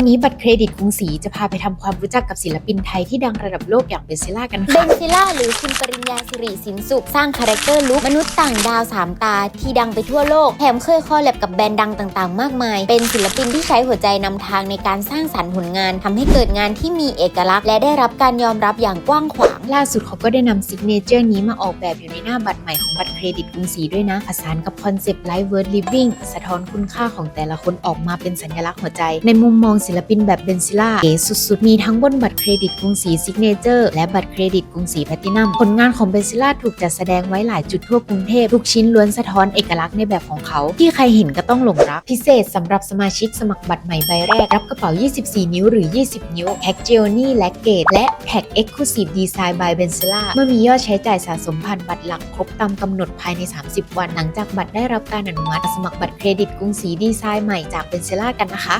วันนี้บัตรเครดิตกรุงศรีจะพาไปทำความรู้จักกับศิลปินไทยที่ดังระดับโลกอย่างเบนซิล่ากันค่ะ เบนซิล่าหรือคุณปริญญาสิริสินสุข สร้างคาแรคเตอร์ลุกมนุษย์ต่างดาวสามตา ที่ดังไปทั่วโลก แถมเคยคอลแลบกับแบรนด์ดังต่างๆ มากมาย เป็นศิลปินที่ใช้หัวใจนำทางในการสร้างสรรค์ผลงานทำให้เกิดงานที่มีเอกลักษณ์ และได้รับการยอมรับอย่างกว้างขวาง ล่าสุดเขาก็ได้นำซิกเนเจอร์นี้มาออกแบบอยู่ในหน้าบัตรใหม่ของบัตรเครดิตกรุงศรีด้วยนะผสานกับคอนเซปต์ Life Worth Living สะท้อนคุณค่าของแต่ละคนออกมาเป็นสัญลักษณ์หัวใจ ในมุมมองศิลปินแบบเบนซิล่าเก๋สุดๆ มีทั้งบนบัตรเครดิตกรุงศรีซิกเนเจอร์และบัตรเครดิตกรุงศรีแพลตินัมผลงานของเบนซิล่าถูกจัดแสดงไว้หลายจุดทั่วกรุงเทพทุกชิ้นล้วนสะท้อนเอกลักษณ์ในแบบของเขา ที่ใครเห็นก็ต้องหลงรัก พิเศษสำหรับสมาชิกสมัครบัตรใหม่ใบแรกรับกระเป๋า 24 นิ้วหรือ 20 นิ้วแพ็กเจลนี่และเกตและแพ็ก Exclusive Design by Benzilla เมื่อมียอดใช้จ่ายสะสมผ่านบัตรหลักครบตามกำหนดภายใน 30 วัน หลังจากบัตรได้รับการอนุมัติสมัครบัตรเครดิตกรุงศรีดีไซน์ใหม่จาก Benzilla กันนะคะ